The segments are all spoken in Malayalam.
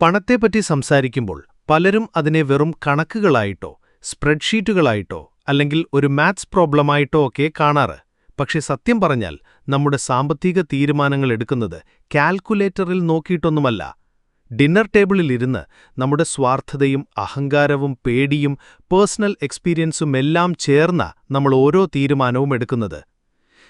പണത്തെപ്പറ്റി സംസാരിക്കുമ്പോൾ പലരും അതിനെ വെറും കണക്കുകളായിട്ടോ സ്പ്രെഡ്ഷീറ്റുകളായിട്ടോ അല്ലെങ്കിൽ ഒരു മാത്സ് പ്രോബ്ലമായിട്ടോ ഒക്കെ കാണാറ്. പക്ഷെ സത്യം പറഞ്ഞാൽ നമ്മുടെ സാമ്പത്തിക തീരുമാനങ്ങൾ എടുക്കുന്നത് കാൽക്കുലേറ്ററിൽ നോക്കിയിട്ടൊന്നുമല്ല. ഡിന്നർ ടേബിളിലിരുന്ന് നമ്മുടെ സ്വാർത്ഥതയും അഹങ്കാരവും പേടിയും പേഴ്സണൽ എക്സ്പീരിയൻസുമെല്ലാം ചേർന്ന നമ്മൾ ഓരോ തീരുമാനവും എടുക്കുന്നത്.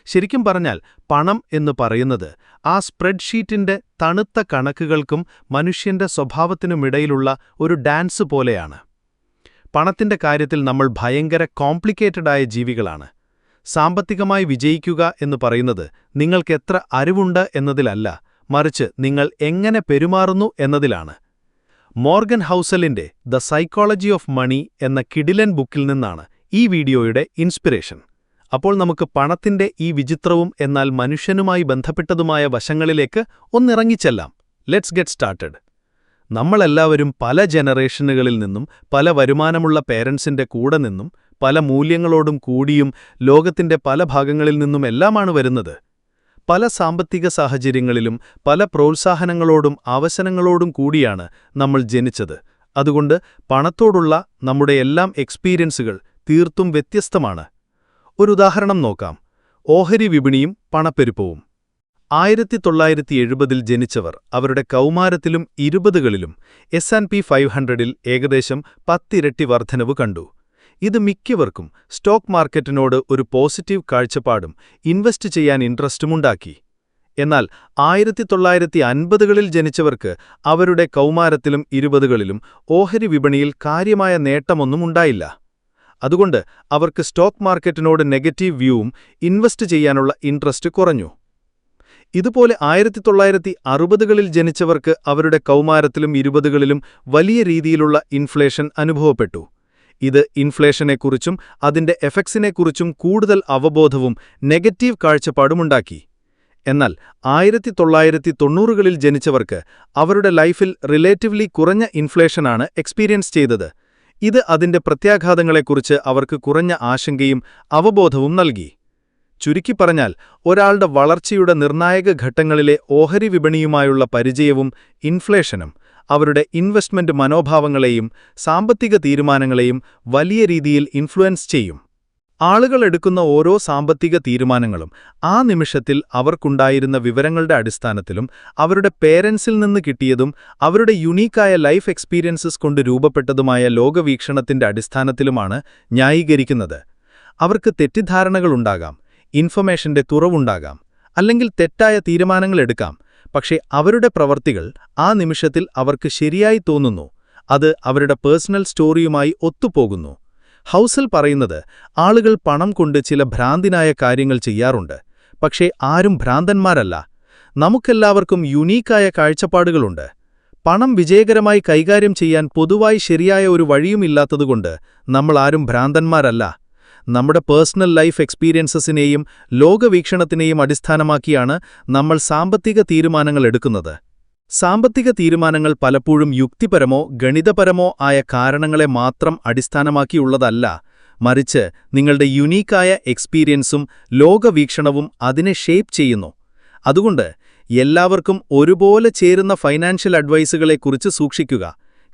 ശരിക്കും പറഞ്ഞാൽ പണം എന്ന് പറയുന്നത് ആ സ്പ്രെഡ്ഷീറ്റിന്റെ തണുത്ത കണക്കുകൾക്കും മനുഷ്യന്റെ സ്വഭാവത്തിനുമിടയിലുള്ള ഒരു ഡാൻസ് പോലെയാണ്. പണത്തിന്റെ കാര്യത്തിൽ നമ്മൾ ഭയങ്കര കോംപ്ലിക്കേറ്റഡായ ജീവികളാണ്. സാമ്പത്തികമായി വിജയിക്കുക എന്ന് പറയുന്നത് നിങ്ങൾക്കെത്ര അറിവുണ്ട് എന്നതിലല്ല മറിച്ച് നിങ്ങൾ എങ്ങനെ പെരുമാറുന്നു എന്നതിലാണ്. മോർഗൻ ഹൗസലിന്റെ ദ സൈക്കോളജി ഓഫ് മണി എന്ന കിഡിലൻ ബുക്കിൽ നിന്നാണ് ഈ വീഡിയോയുടെ ഇൻസ്പിറേഷൻ. അപ്പോൾ നമുക്ക് പണത്തിന്റെ ഈ വിചിത്രവും എന്നാൽ മനുഷ്യനുമായി ബന്ധപ്പെട്ടതുമായ വശങ്ങളിലേക്ക് ഒന്നിറങ്ങിച്ചെല്ലാം. ലെറ്റ്സ് ഗെറ്റ് സ്റ്റാർട്ടഡ് നമ്മളെല്ലാവരും പല ജനറേഷനുകളിൽ നിന്നും പല വരുമാനമുള്ള പേരൻസിന്റെ കൂടെ നിന്നും പല മൂല്യങ്ങളോടും കൂടിയും ലോകത്തിന്റെ പല ഭാഗങ്ങളിൽ നിന്നുമെല്ലാമാണ് വരുന്നത്. പല സാമ്പത്തിക സാഹചര്യങ്ങളിലും പല പ്രോത്സാഹനങ്ങളോടും അവസരങ്ങളോടും കൂടിയാണ് നമ്മൾ ജനിച്ചത്. അതുകൊണ്ട് പണത്തോടുള്ള നമ്മുടെ എല്ലാം എക്സ്പീരിയൻസുകൾ തീർത്തും വ്യത്യസ്തമാണ്. ഒരു ഉദാഹരണം നോക്കാം. ഓഹരി വിപണിയും പണപ്പെരുപ്പവും. ആയിരത്തി തൊള്ളായിരത്തി എഴുപതിൽ ജനിച്ചവർ അവരുടെ കൗമാരത്തിലും ഇരുപതുകളിലും എസ് ആൻഡ് പി ഫൈവ് ഹൺഡ്രഡിൽ ഏകദേശം പത്തിരട്ടി വർധനവ് കണ്ടു. ഇത് മിക്കവർക്കും സ്റ്റോക്ക് മാർക്കറ്റിനോട് ഒരു പോസിറ്റീവ് കാഴ്ചപ്പാടും ഇൻവെസ്റ്റ് ചെയ്യാൻ ഇൻട്രസ്റ്റുമുണ്ടാക്കി എന്നാൽ ആയിരത്തി തൊള്ളായിരത്തി അൻപതുകളിൽ ജനിച്ചവർക്ക് അവരുടെ കൗമാരത്തിലും ഇരുപതുകളിലും ഓഹരി വിപണിയിൽ കാര്യമായ നേട്ടമൊന്നും ഉണ്ടായില്ല. അതുകൊണ്ട് അവർക്ക് സ്റ്റോക്ക് മാർക്കറ്റിനോട് നെഗറ്റീവ് വ്യൂവും ഇൻവെസ്റ്റ് ചെയ്യാനുള്ള ഇൻട്രസ്റ്റ് കുറഞ്ഞു. ഇതുപോലെ ആയിരത്തി തൊള്ളായിരത്തി അറുപതുകളിൽ ജനിച്ചവർക്ക് അവരുടെ കൗമാരത്തിലും ഇരുപതുകളിലും വലിയ രീതിയിലുള്ള ഇൻഫ്ലേഷൻ അനുഭവപ്പെട്ടു. ഇത് ഇൻഫ്ലേഷനെക്കുറിച്ചും അതിന്റെ എഫക്ട്സിനെക്കുറിച്ചും കൂടുതൽ അവബോധവും നെഗറ്റീവ് കാഴ്ചപ്പാടുമുണ്ടാക്കി എന്നാൽ ആയിരത്തി തൊള്ളായിരത്തി തൊണ്ണൂറുകളിൽ ജനിച്ചവർക്ക് അവരുടെ ലൈഫിൽ റിലേറ്റീവ്ലി കുറഞ്ഞ ഇൻഫ്ലേഷനാണ് എക്സ്പീരിയൻസ് ചെയ്തത്. ഇത് അതിന്റെ പ്രത്യാഘാതങ്ങളെക്കുറിച്ച് അവർക്ക് കുറഞ്ഞ ആശങ്കയും അവബോധവും നൽകി. ചുരുക്കി പറഞ്ഞാൽ ഒരാളുടെ വളർച്ചയുടെ നിർണായക ഘട്ടങ്ങളിലെ ഓഹരി വിപണിയുമായുള്ള പരിചയവും ഇൻഫ്ലേഷനും അവരുടെ ഇൻവെസ്റ്റ്മെന്റ് മനോഭാവങ്ങളെയും സാമ്പത്തിക തീരുമാനങ്ങളെയും വലിയ രീതിയിൽ ഇൻഫ്ലുവൻസ് ചെയ്യും. ആളുകൾ എടുക്കുന്ന ഓരോ സാമ്പത്തിക തീരുമാനങ്ങളും ആ നിമിഷത്തിൽ അവർക്കുണ്ടായിരുന്ന വിവരങ്ങളുടെ അടിസ്ഥാനത്തിലും അവരുടെ പേരൻസിൽ നിന്ന് കിട്ടിയതും അവരുടെ യുണീക്കായ ലൈഫ് എക്സ്പീരിയൻസസ് കൊണ്ട് രൂപപ്പെട്ടതുമായ ലോകവീക്ഷണത്തിന്റെ അടിസ്ഥാനത്തിലുമാണ് ന്യായീകരിക്കുന്നത്. അവർക്ക് തെറ്റിദ്ധാരണകളുണ്ടാകാം ഇൻഫർമേഷന്റെ കുറവുണ്ടാകാം അല്ലെങ്കിൽ തെറ്റായ തീരുമാനങ്ങൾ എടുക്കാം പക്ഷേ അവരുടെ പ്രവർത്തികൾ ആ നിമിഷത്തിൽ അവർക്ക് ശരിയായി തോന്നുന്നു അത് അവരുടെ പേഴ്സണൽ സ്റ്റോറിയുമായി ഒത്തുപോകുന്നു. ഹൗസൽ പറയുന്നത് ആളുകൾ പണം കൊണ്ട് ചില ഭ്രാന്തിനായ കാര്യങ്ങൾ ചെയ്യാറുണ്ട്. പക്ഷേ ആരും ഭ്രാന്തന്മാരല്ല. നമുക്കെല്ലാവർക്കും യുണീക്കായ കാഴ്ചപ്പാടുകളുണ്ട്. പണം വിജയകരമായി കൈകാര്യം ചെയ്യാൻ പൊതുവായി ശരിയായ ഒരു വഴിയുമില്ലാത്തതുകൊണ്ട് നമ്മൾ ആരും ഭ്രാന്തന്മാരല്ല. നമ്മുടെ പേഴ്സണൽ ലൈഫ് എക്സ്പീരിയൻസസിനെയും ലോകവീക്ഷണത്തിനെയും അടിസ്ഥാനമാക്കിയാണ് നമ്മൾ സാമ്പത്തിക തീരുമാനങ്ങൾ എടുക്കുന്നത്. സാമ്പത്തിക തീരുമാനങ്ങൾ പലപ്പോഴും യുക്തിപരമോ ഗണിതപരമോ ആയ കാരണങ്ങളെ മാത്രം അടിസ്ഥാനമാക്കിയുള്ളതല്ല. മറിച്ച് നിങ്ങളുടെ യുണീക്കായ എക്സ്പീരിയൻസും ലോകവീക്ഷണവും അതിനെ ഷേപ്പ് ചെയ്യുന്നു. അതുകൊണ്ട് എല്ലാവർക്കും ഒരുപോലെ ചേരുന്ന ഫൈനാൻഷ്യൽ അഡ്വൈസുകളെക്കുറിച്ച് സൂക്ഷിക്കുക.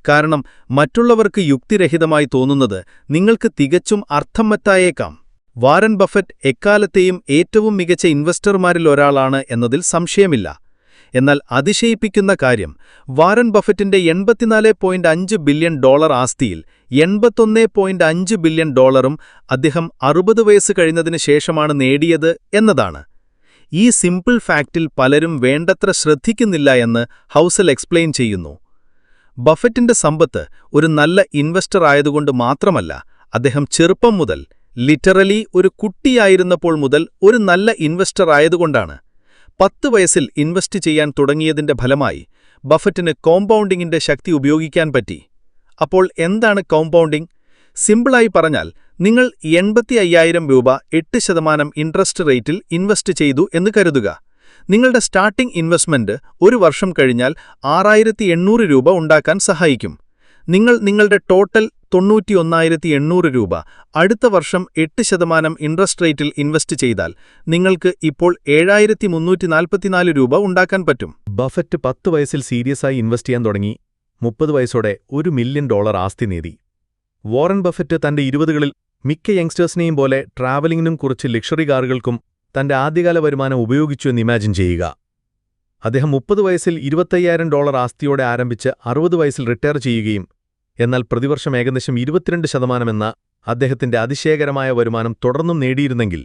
കാരണം മറ്റുള്ളവർക്ക് യുക്തിരഹിതമായി തോന്നുന്നത് നിങ്ങൾക്ക് തികച്ചും അർത്ഥം വറ്റായേക്കാം വാരൻ ബഫറ്റ് എക്കാലത്തെയും ഏറ്റവും മികച്ച ഇൻവെസ്റ്റർമാരിൽ ഒരാളാണ് എന്നതിൽ സംശയമില്ല. എന്നാൽ അതിശയിപ്പിക്കുന്ന കാര്യം വാരൻ ബഫറ്റിന്റെ എൺപത്തിനാല് പോയിന്റ് അഞ്ച് ബില്യൺ ഡോളർ ആസ്തിയിൽ എൺപത്തൊന്ന് പോയിന്റ് അഞ്ച് ബില്യൺ ഡോളറും അദ്ദേഹം അറുപത് വയസ്സ് കഴിഞ്ഞതിന് ശേഷമാണ് നേടിയത് എന്നതാണ്. ഈ സിമ്പിൾ ഫാക്റ്റിൽ പലരും വേണ്ടത്ര ശ്രദ്ധിക്കുന്നില്ല എന്ന് ഹൗസൽ എക്സ്പ്ലെയിൻ ചെയ്യുന്നു. ബഫറ്റിന്റെ സമ്പത്ത് ഒരു നല്ല ഇൻവെസ്റ്റർ ആയതുകൊണ്ട് മാത്രമല്ല അദ്ദേഹം ചെറുപ്പം മുതൽ ലിറ്ററലി ഒരു കുട്ടിയായിരുന്നപ്പോൾ മുതൽ ഒരു നല്ല ഇൻവെസ്റ്റർ ആയതുകൊണ്ടാണ്. പത്ത് വയസ്സിൽ ഇൻവെസ്റ്റ് ചെയ്യാൻ തുടങ്ങിയതിന്റെ ഫലമായി ബഫറ്റിന് കോമ്പൗണ്ടിങ്ങിന്റെ ശക്തി ഉപയോഗിക്കാൻ പറ്റി. അപ്പോൾ എന്താണ് കോമ്പൗണ്ടിംഗ് സിമ്പിളായി പറഞ്ഞാൽ നിങ്ങൾ എൺപത്തി അയ്യായിരം രൂപ എട്ട് ശതമാനം ഇൻട്രസ്റ്റ് റേറ്റിൽ ഇൻവെസ്റ്റ് ചെയ്തു എന്ന് കരുതുക. നിങ്ങളുടെ സ്റ്റാർട്ടിംഗ് ഇൻവെസ്റ്റ്മെന്റ് ഒരു വർഷം കഴിഞ്ഞാൽ ആറായിരത്തി രൂപ ഉണ്ടാക്കാൻ സഹായിക്കും. നിങ്ങൾ നിങ്ങളുടെ ടോട്ടൽ തൊണ്ണൂറ്റിയൊന്നായിരത്തി എണ്ണൂറ് രൂപ. അടുത്ത വർഷം എട്ട് ശതമാനം ഇൻട്രസ്റ്റ് റേറ്റിൽ ഇൻവെസ്റ്റ് ചെയ്താൽ നിങ്ങൾക്ക് ഇപ്പോൾ ഏഴായിരത്തി മുന്നൂറ്റി നാൽപ്പത്തിനാല് രൂപ ഉണ്ടാക്കാൻ പറ്റും. ബഫറ്റ് പത്ത് വയസ്സിൽ സീരിയസായി ഇൻവെസ്റ്റ് ചെയ്യാൻ തുടങ്ങി. മുപ്പത് വയസ്സോടെ ഒരു മില്യൺ ഡോളർ ആസ്തി നേടി. വോറൻ ബഫറ്റ് തന്റെ ഇരുപതുകളിൽ മിക്ക യങ്സ്റ്റേഴ്സിനെയും പോലെ ട്രാവലിംഗിനും കുറച്ച് ലക്ഷറി കാറുകൾക്കും തന്റെ ആദ്യകാല വരുമാനം ഉപയോഗിച്ചു എന്ന് ഇമാജിൻ ചെയ്യുക. അദ്ദേഹം മുപ്പത് വയസ്സിൽ ഇരുപത്തയ്യായിരം ഡോളർ ആസ്തിയോടെ ആരംഭിച്ച് അറുപത് വയസ്സിൽ റിട്ടയർ ചെയ്യുകയും എന്നാൽ പ്രതിവർഷം ഏകദേശം ഇരുപത്തിരണ്ട് ശതമാനമെന്ന അദ്ദേഹത്തിന്റെ അതിശയകരമായ വരുമാനം തുടർന്നും നേടിയിരുന്നെങ്കിൽ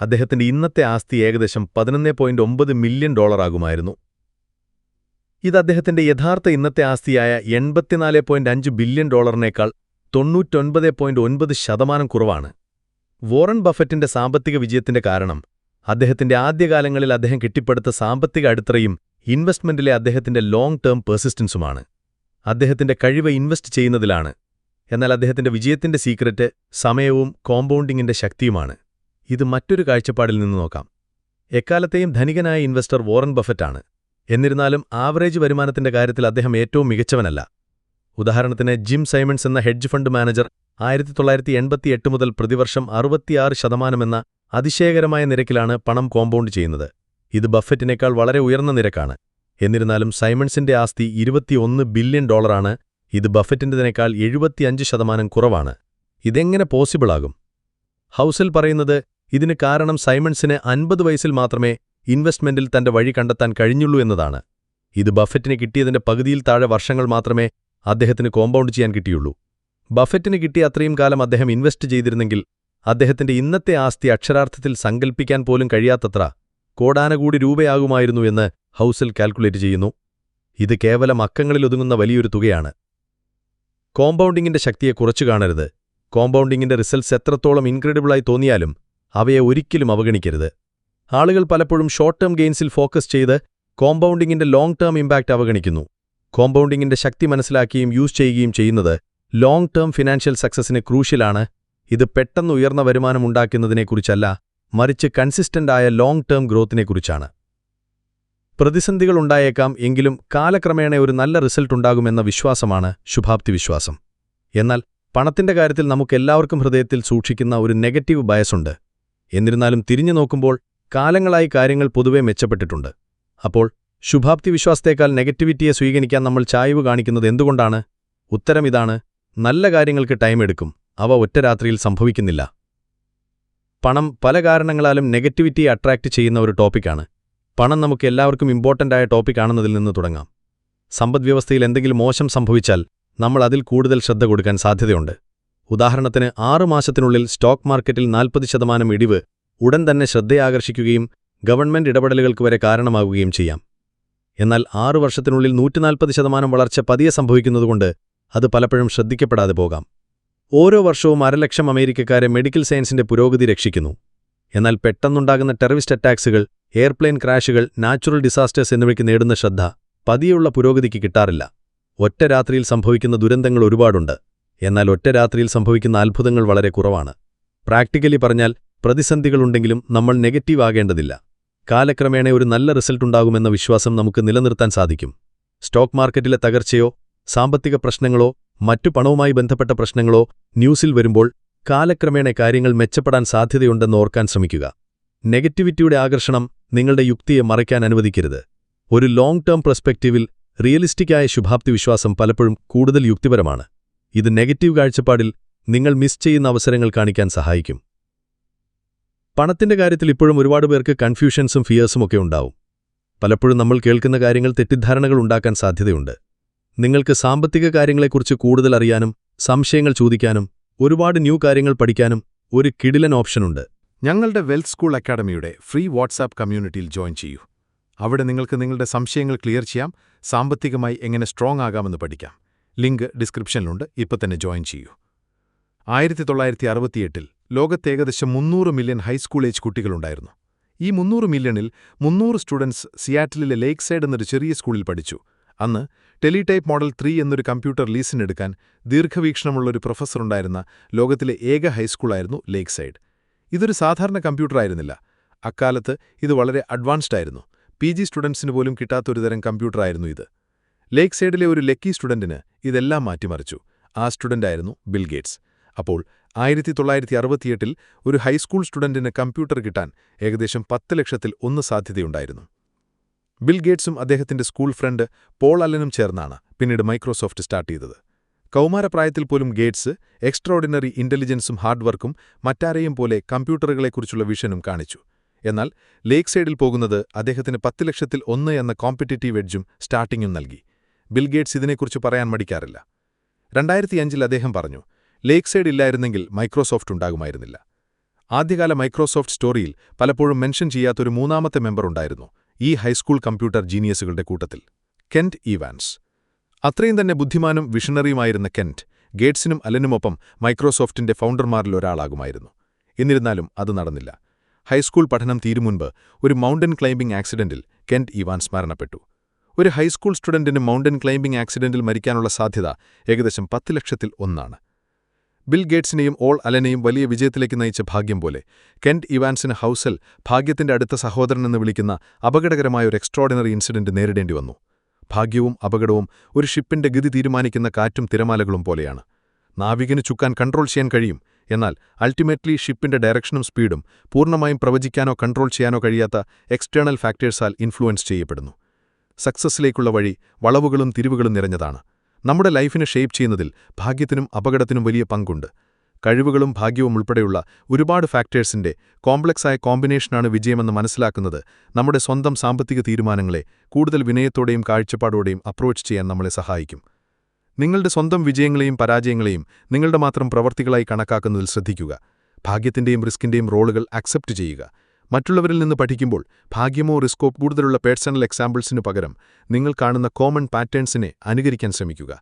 അദ്ദേഹത്തിന്റെ ഇന്നത്തെ ആസ്തി ഏകദേശം പതിനൊന്ന് പോയിന്റ് ഒമ്പത് മില്യൺ ഡോളറാകുമായിരുന്നു. ഇത് അദ്ദേഹത്തിന്റെ യഥാർത്ഥ ഇന്നത്തെ ആസ്തിയായ എൺപത്തിനാല് പോയിന്റ് അഞ്ച് ബില്യൺ ഡോളറിനേക്കാൾ തൊണ്ണൂറ്റൊൻപത് പോയിന്റ് ഒൻപത് ശതമാനം കുറവാണ്. വോറൻ ബഫറ്റിന്റെ സാമ്പത്തിക വിജയത്തിന്റെ കാരണം അദ്ദേഹത്തിന്റെ ആദ്യകാലങ്ങളിൽ അദ്ദേഹം കെട്ടിപ്പടുത്ത സാമ്പത്തിക അടിത്തറയും ഇൻവെസ്റ്റ്മെന്റിലെ അദ്ദേഹത്തിന്റെ ലോങ് ടേം പെർസിസ്റ്റൻസുമാണ്. അദ്ദേഹത്തിന്റെ കഴിവ് ഇൻവെസ്റ്റ് ചെയ്യുന്നതിലാണ്. എന്നാൽ അദ്ദേഹത്തിന്റെ വിജയത്തിന്റെ സീക്രറ്റ് സമയവും കോമ്പൗണ്ടിങ്ങിന്റെ ശക്തിയുമാണ്. ഇത് മറ്റൊരു കാഴ്ചപ്പാടിൽ നിന്ന് നോക്കാം. എക്കാലത്തെയും ധനികനായ ഇൻവെസ്റ്റർ വോറൻ ബഫറ്റാണ്. എന്നിരുന്നാലും ആവറേജ് വരുമാനത്തിന്റെ കാര്യത്തിൽ അദ്ദേഹം ഏറ്റവും മികച്ചവനല്ല. ഉദാഹരണത്തിന് ജിം സൈമൺസ് എന്ന ഹെഡ്ജ് ഫണ്ട് മാനേജർ ആയിരത്തി തൊള്ളായിരത്തി എൺപത്തിയെട്ട് മുതൽ പ്രതിവർഷം അറുപത്തിയാറ് ശതമാനമെന്ന അതിശയകരമായ നിരക്കിലാണ് പണം കോമ്പൗണ്ട് ചെയ്യുന്നത്. ഇത് ബഫറ്റിനേക്കാൾ വളരെ ഉയർന്ന നിരക്കാണ്. എന്നിരുന്നാലും സൈമൺസിന്റെ ആസ്തി ഇരുപത്തിയൊന്ന് ബില്യൺ ഡോളറാണ്. ഇത് ബഫറ്റിന്റെതിനേക്കാൾ എഴുപത്തിയഞ്ച് ശതമാനം കുറവാണ്. ഇതെങ്ങനെ പോസിബിളാകും? ഹൗസിൽ പറയുന്നത് ഇതിന് കാരണം സൈമൺസിന് അൻപത് വയസ്സിൽ മാത്രമേ ഇൻവെസ്റ്റ്മെന്റിൽ തന്റെ വഴി കണ്ടെത്താൻ കഴിഞ്ഞുള്ളൂ എന്നതാണ്. ഇത് ബഫറ്റിന് കിട്ടിയതിന്റെ പകുതിയിൽ താഴെ വർഷങ്ങൾ മാത്രമേ അദ്ദേഹത്തിന് കോമ്പൗണ്ട് ചെയ്യാൻ കിട്ടിയുള്ളൂ. ബഫറ്റിന് കിട്ടിയ അത്രയും കാലം അദ്ദേഹം ഇൻവെസ്റ്റ് ചെയ്തിരുന്നെങ്കിൽ അദ്ദേഹത്തിന്റെ ഇന്നത്തെ ആസ്തി അക്ഷരാർത്ഥത്തിൽ സങ്കൽപ്പിക്കാൻ പോലും കഴിയാത്തത്ര കോടാനകൂടി രൂപയാകുമായിരുന്നു എന്ന് ഹൗസിൽ കാൽക്കുലേറ്റ് ചെയ്യുന്നു. ഇത് കേവലം അക്കങ്ങളിലൊതുങ്ങുന്ന വലിയൊരു തുകയാണ്. കോമ്പൗണ്ടിങ്ങിന്റെ ശക്തിയെ കുറച്ചു കാണരുത്. കോമ്പൗണ്ടിങ്ങിന്റെ റിസൾട്ട്സ് എത്രത്തോളം ഇൻക്രെഡിബിളായി തോന്നിയാലും അവയെ ഒരിക്കലും അവഗണിക്കരുത്. ആളുകൾ പലപ്പോഴും ഷോർട്ട് ടേം ഗെയിൻസിൽ ഫോക്കസ് ചെയ്ത് കോമ്പൗണ്ടിങ്ങിന്റെ ലോങ് ടേം ഇമ്പാക്റ്റ് അവഗണിക്കുന്നു. കോമ്പൗണ്ടിങ്ങിന്റെ ശക്തി മനസ്സിലാക്കുകയും യൂസ് ചെയ്യുകയും ചെയ്യുന്നത് ലോങ് ടേം ഫിനാൻഷ്യൽ സക്സസിന് ക്രൂഷ്യലാണ്. ഇത് പെട്ടെന്ന് ഉയർന്ന വരുമാനം ഉണ്ടാക്കുന്നതിനെക്കുറിച്ചല്ല മറിച്ച് കൺസിസ്റ്റന്റായ ലോങ് ടേം ഗ്രോത്തിനെക്കുറിച്ചാണ്. പ്രതിസന്ധികൾ ഉണ്ടായേക്കാം എങ്കിലും കാലക്രമേണ ഒരു നല്ല റിസൾട്ട് ഉണ്ടാകുമെന്ന വിശ്വാസമാണ് ശുഭാപ്തി വിശ്വാസം. എന്നാൽ പണത്തിന്റെ കാര്യത്തിൽ നമുക്കെല്ലാവർക്കും ഹൃദയത്തിൽ സൂക്ഷിക്കുന്ന ഒരു നെഗറ്റീവ് ബയസുണ്ട് എന്നിരുന്നാലും തിരിഞ്ഞു നോക്കുമ്പോൾ കാലങ്ങളായി കാര്യങ്ങൾ പൊതുവെ മെച്ചപ്പെട്ടിട്ടുണ്ട്. അപ്പോൾ ശുഭാപ്തി വിശ്വാസത്തേക്കാൾ നെഗറ്റിവിറ്റിയെ സ്വീകരിക്കാൻ നമ്മൾ ചായ്വ് കാണിക്കുന്നത് എന്തുകൊണ്ടാണ്? ഉത്തരം ഇതാണ് നല്ല കാര്യങ്ങൾക്ക് ടൈം എടുക്കും. അവ ഒറ്റ രാത്രിയിൽ സംഭവിക്കുന്നില്ല. പണം പല കാരണങ്ങളാലും നെഗറ്റിവിറ്റി അട്രാക്റ്റ് ചെയ്യുന്ന ഒരു ടോപ്പിക്കാണ് പണം നമുക്ക് എല്ലാവർക്കും ഇമ്പോർട്ടന്റ് ആയ ടോപ്പിക്കാണെന്നതിൽ നിന്ന് തുടങ്ങാം. സമ്പദ്വ്യവസ്ഥയിൽ എന്തെങ്കിലും മോശം സംഭവിച്ചാൽ നമ്മൾ അതിൽ കൂടുതൽ ശ്രദ്ധ കൊടുക്കാൻ സാധ്യതയുണ്ട്. ഉദാഹരണത്തിന് ആറു മാസത്തിനുള്ളിൽ സ്റ്റോക്ക് മാർക്കറ്റിൽ നാൽപ്പത് ശതമാനം ഇടിവ് ഉടൻ തന്നെ ശ്രദ്ധയാകർഷിക്കുകയും ഗവൺമെന്റ് ഇടപെടലുകൾക്ക് വരെ കാരണമാകുകയും ചെയ്യാം. എന്നാൽ ആറു വർഷത്തിനുള്ളിൽ നൂറ്റിനാൽപ്പത് ശതമാനം വളർച്ച പതിയെ സംഭവിക്കുന്നതുകൊണ്ട് അത് പലപ്പോഴും ശ്രദ്ധിക്കപ്പെടാതെ പോകാം. ഓരോ വർഷവും അരലക്ഷം അമേരിക്കക്കാരെ മെഡിക്കൽ സയൻസിന്റെ പുരോഗതി രക്ഷിക്കുന്നു. എന്നാൽ പെട്ടെന്നുണ്ടാകുന്ന ടെററിസ്റ്റ് അറ്റാക്സുകൾ എയർപ്ലെയിൻ ക്രാഷുകൾ നാച്ചുറൽ ഡിസാസ്റ്റേഴ്സ് എന്നിവയ്ക്ക് നേടുന്ന ശ്രദ്ധ പതിയുള്ള പുരോഗതിക്ക് കിട്ടാറില്ല. ഒറ്റ രാത്രിയിൽ സംഭവിക്കുന്ന ദുരന്തങ്ങൾ ഒരുപാടുണ്ട്. എന്നാൽ ഒറ്റ രാത്രിയിൽ സംഭവിക്കുന്ന അത്ഭുതങ്ങൾ വളരെ കുറവാണ്. പ്രാക്ടിക്കലി പറഞ്ഞാൽ പ്രതിസന്ധികളുണ്ടെങ്കിലും നമ്മൾ നെഗറ്റീവ് ആകേണ്ടതില്ല. കാലക്രമേണ ഒരു നല്ല റിസൾട്ട് ഉണ്ടാകുമെന്ന വിശ്വാസം നമുക്ക് നിലനിർത്താൻ സാധിക്കും. സ്റ്റോക്ക് മാർക്കറ്റിലെ തകർച്ചയോ സാമ്പത്തിക പ്രശ്നങ്ങളോ മറ്റു പണവുമായി ബന്ധപ്പെട്ട പ്രശ്നങ്ങളോ ന്യൂസിൽ വരുമ്പോൾ കാലക്രമേണ കാര്യങ്ങൾ മെച്ചപ്പെടാൻ സാധ്യതയുണ്ടെന്ന് ഓർക്കാൻ ശ്രമിക്കുക. നെഗറ്റിവിറ്റിയുടെ ആകർഷണം നിങ്ങളുടെ യുക്തിയെ മറയ്ക്കാൻ അനുവദിക്കരുത്. ഒരു ലോങ് ടേം പെർസ്പെക്റ്റീവിൽ റിയലിസ്റ്റിക്കായ ശുഭാപ്തി വിശ്വാസം പലപ്പോഴും കൂടുതൽ യുക്തിപരമാണ്. ഇത് നെഗറ്റീവ് കാഴ്ചപ്പാടിൽ നിങ്ങൾ മിസ് ചെയ്യുന്ന അവസരങ്ങൾ കാണിക്കാൻ സഹായിക്കും. പണത്തിന്റെ കാര്യത്തിൽ ഇപ്പോഴും ഒരുപാട് പേർക്ക് കൺഫ്യൂഷൻസും ഫിയേഴ്സും ഒക്കെ ഉണ്ടാവും. പലപ്പോഴും നമ്മൾ കേൾക്കുന്ന കാര്യങ്ങൾ തെറ്റിദ്ധാരണകൾ ഉണ്ടാക്കാൻ സാധ്യതയുണ്ട്. നിങ്ങൾക്ക് സാമ്പത്തിക കാര്യങ്ങളെക്കുറിച്ച് കൂടുതൽ അറിയാനും സംശയങ്ങൾ ചോദിക്കാനും ഒരുപാട് ന്യൂ കാര്യങ്ങൾ പഠിക്കാനും ഒരു കിടിലൻ ഓപ്ഷനുണ്ട് ഞങ്ങളുടെ വെൽത്ത് സ്കൂൾ അക്കാഡമിയുടെ ഫ്രീ വാട്സാപ്പ് കമ്മ്യൂണിറ്റിയിൽ ജോയിൻ ചെയ്യൂ. അവിടെ നിങ്ങൾക്ക് നിങ്ങളുടെ സംശയങ്ങൾ ക്ലിയർ ചെയ്യാം സാമ്പത്തികമായി എങ്ങനെ സ്ട്രോങ് ആകാമെന്ന് പഠിക്കാം. ലിങ്ക് ഡിസ്ക്രിപ്ഷനിലുണ്ട് ഇപ്പോൾ തന്നെ ജോയിൻ ചെയ്യൂ. ആയിരത്തി തൊള്ളായിരത്തി അറുപത്തിയെട്ടിൽ ലോകത്ത് ഏകദേശം മുന്നൂറ് മില്യൺ ഹൈസ്കൂൾ ഏജ് കുട്ടികളുണ്ടായിരുന്നു. ഈ മുന്നൂറ് മില്യണിൽ മുന്നൂറ് സ്റ്റുഡൻസ് സിയാറ്റിലെ ലേക്ക് സൈഡ് എന്നൊരു ചെറിയ സ്കൂളിൽ പഠിച്ചു. അന്ന് ടെലിടൈപ്പ് മോഡൽ ത്രീ എന്നൊരു കമ്പ്യൂട്ടർ ലീസിനെടുക്കാൻ ദീർഘവീക്ഷണമുള്ളൊരു പ്രൊഫസറുണ്ടായിരുന്ന ലോകത്തിലെ ഏക ഹൈസ്കൂളായിരുന്നു ലേക്ക് സൈഡ് ഇതൊരു സാധാരണ കമ്പ്യൂട്ടറായിരുന്നില്ല. അക്കാലത്ത് ഇത് വളരെ അഡ്വാൻസ്ഡ് ആയിരുന്നു പി ജി സ്റ്റുഡൻസിന് പോലും കിട്ടാത്തൊരുതരം കമ്പ്യൂട്ടറായിരുന്നു ഇത്. ലേക്ക് സൈഡിലെ ഒരു ലക്കി സ്റ്റുഡന്റിന് ഇതെല്ലാം മാറ്റിമറിച്ചു. ആ സ്റ്റുഡന്റായിരുന്നു ബിൽ ഗേറ്റ്സ്. അപ്പോൾ ആയിരത്തി തൊള്ളായിരത്തി അറുപത്തിയെട്ടിൽ ഒരു ഹൈസ്കൂൾ സ്റ്റുഡന്റിന് കമ്പ്യൂട്ടർ കിട്ടാൻ ഏകദേശം പത്ത് ലക്ഷത്തിൽ ഒന്ന് സാധ്യതയുണ്ടായിരുന്നു. ബിൽ ഗേറ്റ്സും അദ്ദേഹത്തിന്റെ സ്കൂൾ ഫ്രണ്ട് പോൾ അല്ലനും ചേർന്നാണ് പിന്നീട് മൈക്രോസോഫ്റ്റ് സ്റ്റാർട്ട് ചെയ്തത്. കൗമാരപ്രായത്തിൽ പോലും ഗേറ്റ്സ് എക്സ്ട്രോർഡിനറി ഇന്റലിജൻസും ഹാർഡ് വർക്കും മറ്റാരെയും പോലെ കമ്പ്യൂട്ടറുകളെക്കുറിച്ചുള്ള വിഷനും കാണിച്ചു. എന്നാൽ ലേക്ക് സൈഡിൽ പോകുന്നത് അദ്ദേഹത്തിന് പത്ത് ലക്ഷത്തിൽ ഒന്ന് എന്ന കോമ്പറ്റേറ്റീവ് എഡ്ജും സ്റ്റാർട്ടിങ്ങും നൽകി. ബിൽ ഗേറ്റ്സ് ഇതിനെക്കുറിച്ച് പറയാൻ മടിക്കാറില്ല. രണ്ടായിരത്തിയഞ്ചിൽ അദ്ദേഹം പറഞ്ഞു ലേക്ക് സൈഡ് ഇല്ലായിരുന്നെങ്കിൽ മൈക്രോസോഫ്റ്റ് ഉണ്ടാകുമായിരുന്നില്ല. ആദ്യകാല മൈക്രോസോഫ്റ്റ് സ്റ്റോറിയിൽ പലപ്പോഴും മെൻഷൻ ചെയ്യാത്തൊരു മൂന്നാമത്തെ മെമ്പർ ഉണ്ടായിരുന്നു. ഈ ഹൈസ്കൂൾ കമ്പ്യൂട്ടർ ജീനിയസുകളുടെ കൂട്ടത്തിൽ. Kent Evans. അത്രയും തന്നെ ബുദ്ധിമാനും വിഷണറിയുമായിരുന്ന കെന്റ് ഗേറ്റ്സിനും അലനുമൊപ്പം മൈക്രോസോഫ്റ്റിന്റെ ഫൗണ്ടർമാരിൽ ഒരാളാകുമായിരുന്നു. എന്നിരുന്നാലും അത് നടന്നില്ല. ഹൈസ്കൂൾ പഠനം തീരുമുൻപ് ഒരു മൗണ്ടൻ ക്ലൈംബിംഗ് ആക്സിഡന്റിൽ കെന്റ് ഇവാൻസ് മരണപ്പെട്ടു. ഒരു ഹൈസ്കൂൾ സ്റ്റുഡന്റിന് മൗണ്ടൻ ക്ലൈംബിംഗ് ആക്സിഡന്റിൽ മരിക്കാനുള്ള സാധ്യത ഏകദേശം പത്ത് ലക്ഷത്തിൽ ഒന്നാണ്. ബിൽ ഗേറ്റ്സിനെയും ഓൾ അലനെയും വലിയ വിജയത്തിലേക്ക് നയിച്ച ഭാഗ്യം പോലെ കെന്റ് ഇവാൻസിന് ഹൗസൽ ഭാഗ്യത്തിന്റെ അടുത്ത സഹോദരനെന്ന് വിളിക്കുന്ന അപകടകരമായ ഒരു എക്സ്ട്രോഡിനറി ഇൻസിഡന്റ് നേരിടേണ്ടി വന്നു. ഭാഗ്യവും അപകടവും ഒരു ഷിപ്പിന്റെ ഗതി തീരുമാനിക്കുന്ന കാറ്റും തിരമാലകളും പോലെയാണ്. നാവികന് ചുക്കാൻ കൺട്രോൾ ചെയ്യാൻ കഴിയും എന്നാൽ അൾട്ടിമേറ്റ്ലി ഷിപ്പിന്റെ ഡയറക്ഷനും സ്പീഡും പൂർണമായും പ്രവചിക്കാനോ കൺട്രോൾ ചെയ്യാനോ കഴിയാത്ത എക്സ്റ്റേണൽ ഫാക്ടേഴ്സാൽ ഇൻഫ്ലുവൻസ് ചെയ്യപ്പെടുന്നു. സക്സസ്സിലേക്കുള്ള വഴി വളവുകളും തിരിവുകളും നിറഞ്ഞതാണ്. നമ്മുടെ ലൈഫിനെ ഷേപ്പ് ചെയ്യുന്നതിൽ ഭാഗ്യത്തിനും അപകടത്തിനും വലിയ പങ്കുണ്ട്. കഴിവുകളും ഭാഗ്യവും ഉൾപ്പെടെയുള്ള ഒരുപാട് ഫാക്ടേഴ്സിന്റെ കോംപ്ലക്സായ കോമ്പിനേഷനാണ് വിജയമെന്ന് മനസ്സിലാക്കുന്നത് നമ്മുടെ സ്വന്തം സാമ്പത്തിക തീരുമാനങ്ങളെ കൂടുതൽ വിനയത്തോടെയും കാഴ്ചപ്പാടോടെയും അപ്രോച്ച് ചെയ്യാൻ നമ്മളെ സഹായിക്കും. നിങ്ങളുടെ സ്വന്തം വിജയങ്ങളെയും പരാജയങ്ങളെയും നിങ്ങളുടെ മാത്രം പ്രവർത്തികളായി കണക്കാക്കുന്നതിൽ ശ്രദ്ധിക്കുക. ഭാഗ്യത്തിന്റെയും റിസ്കിന്റെയും റോളുകൾ അക്സെപ്റ്റ് ചെയ്യുക. മറ്റുള്ളവരിൽ നിന്ന് പഠിക്കുമ്പോൾ ഭാഗ്യമോ റിസ്കോ കൂടുതലുള്ള പേഴ്സണൽ എക്സാമ്പിൾസിനു പകരം നിങ്ങൾ കാണുന്ന കോമൺ പാറ്റേൺസിനെ അനുകരിക്കാൻ ശ്രമിക്കുക.